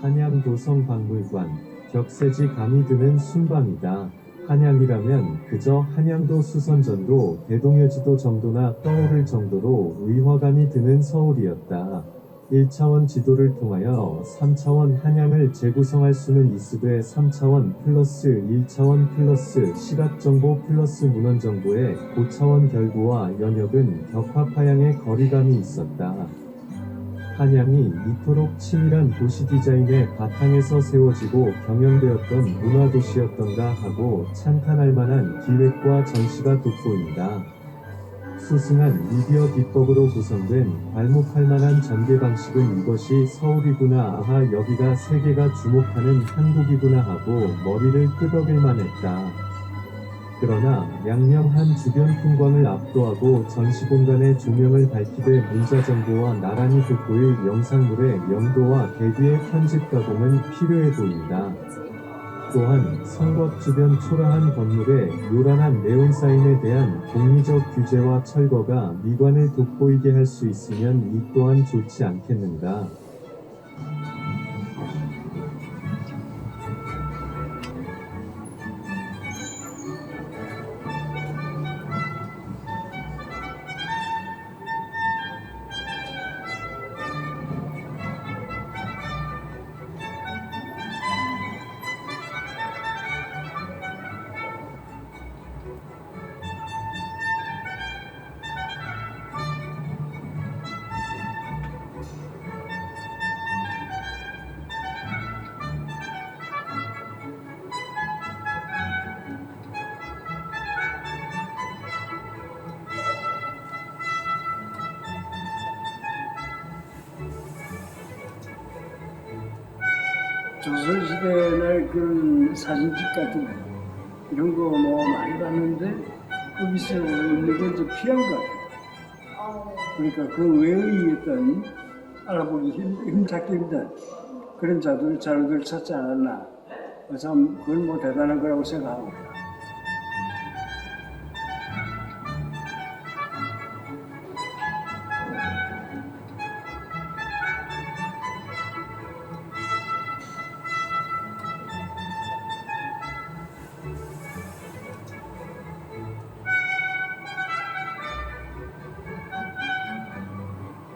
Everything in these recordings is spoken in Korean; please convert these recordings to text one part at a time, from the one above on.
한양도성박물관 격세지 감이 드는 순방이다. 한양이라면 그저 한양도 수선전도 대동여지도 정도나 떠오를 정도로 의화감이 드는 서울이었다. 1차원 지도를 통하여 3차원 한양을 재구성할 수는 있으되 3차원 플러스 1차원 플러스 시각정보 플러스 문헌정보의 고차원 결부와 연역은 격파파양의 거리감이 있었다. 한양이 이토록 치밀한 도시 디자인의 바탕에서 세워지고 경영되었던 문화도시였던가 하고 찬탄할 만한 기획과 전시가 돋보인다. 수승한 미디어 기법으로 구성된 발목할 만한 전개 방식은 이것이 서울이구나 아하 여기가 세계가 주목하는 한국이구나 하고 머리를 끄덕일 만했다. 그러나 양념한 주변 풍광을 압도하고 전시 공간의 조명을 밝히되 문자 정보와 나란히 돋보일 영상물의 영도와 대비의 편집 가공은 필요해 보인다. 또한 성곽 주변 초라한 건물의 요란한 네온 사인에 대한 공리적 규제와 철거가 미관을 돋보이게 할 수 있으면 이 또한 좋지 않겠는가. 조선시대 날 그런 사진집 같은 거 이런 거 뭐 많이 봤는데 거기서 있는 게 이제 피한 것 같아요. 그러니까 그 외의 어떤 알아보기 힘, 힘찾기 힘든 그런 자들, 자료들 찾지 않았나. 어, 참 그건 뭐 대단한 거라고 생각하고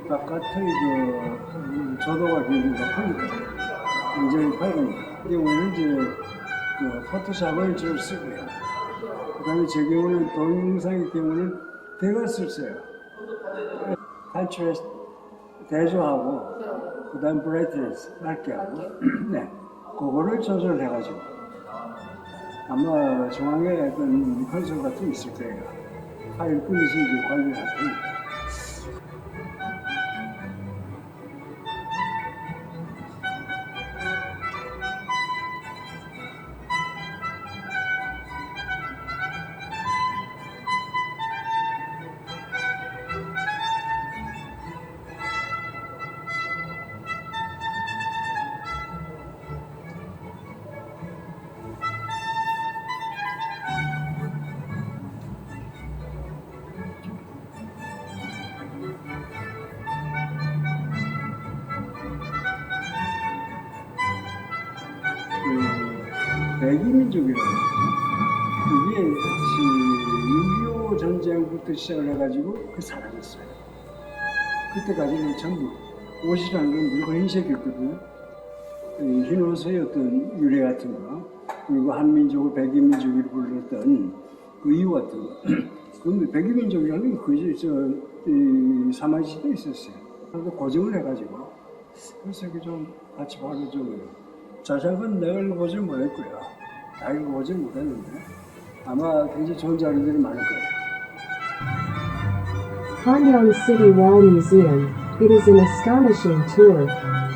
바깥의 그 음, 저도가 굉장히 높으니까 굉장히 이 경우는 이제 그 포토샵을 주로 쓰고요. 그 다음에 제 경우는 동영상의 경우는 대것을 써요. 탈출에 대조하고 그 다음 브라이트너스 밝게 하고 네 그거를 조절해가지고 아마 중앙에 어떤 컨설 같은 게 있을 거예요. 파일 끊이시 이제 관리를 할 테니까. 백이민족이라고 하죠. 그게 6.25 전쟁부터 시작을 해가지고 그 사라졌어요. 그때까지는 전부 옷이라는 건 무조건 흰색이었거든요. 이흰 옷의 어떤 유래 같은 거, 그리고 한민족을 백이민족으로 불렀던 그 이유 같은 거. 근데 백이민족이라는 게 그저 저, 이 사마시대에 있었어요. 그래서 고정을 해가지고. 그래서 그좀 같이 봐도 좀 자작은 내가 읽어보지 못했고요. 다 읽어보지 못했는데 아마 굉장히 좋은 자료들이 많을 거예요. Hanyang City Wall Museum. It is an astonishing tour.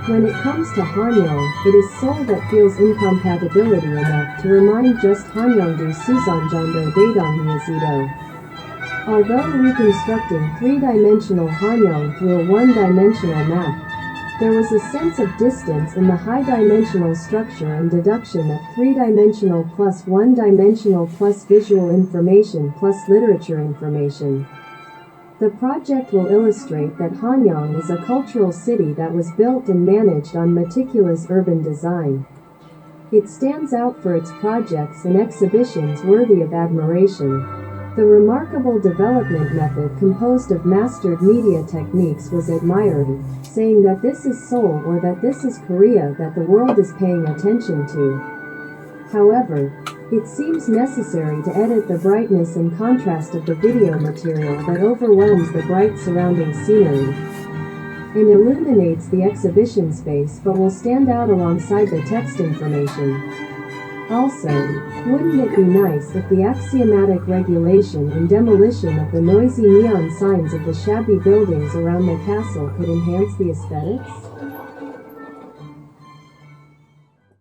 When it comes to Hanyang, it is Seoul that feels incompatibility enough to remind just Hanyangdu Suzanjando Daedong Yazito. Although reconstructing three-dimensional Hanyang through a one-dimensional map, there was a sense of distance in the high-dimensional structure and deduction of three-dimensional plus one-dimensional plus visual information plus literature information. The project will illustrate that Hanyang is a cultural city that was built and managed on meticulous urban design. It stands out for its projects and exhibitions worthy of admiration. The remarkable development method composed of mastered media techniques was admired, saying that this is Seoul or that this is Korea that the world is paying attention to. However, it seems necessary to edit the brightness and contrast of the video material that overwhelms the bright surrounding scenery and illuminates the exhibition space but will stand out alongside the text information. Also, wouldn't it be nice if the axiomatic regulation and demolition of the noisy neon signs of the shabby buildings around the castle could enhance the aesthetics?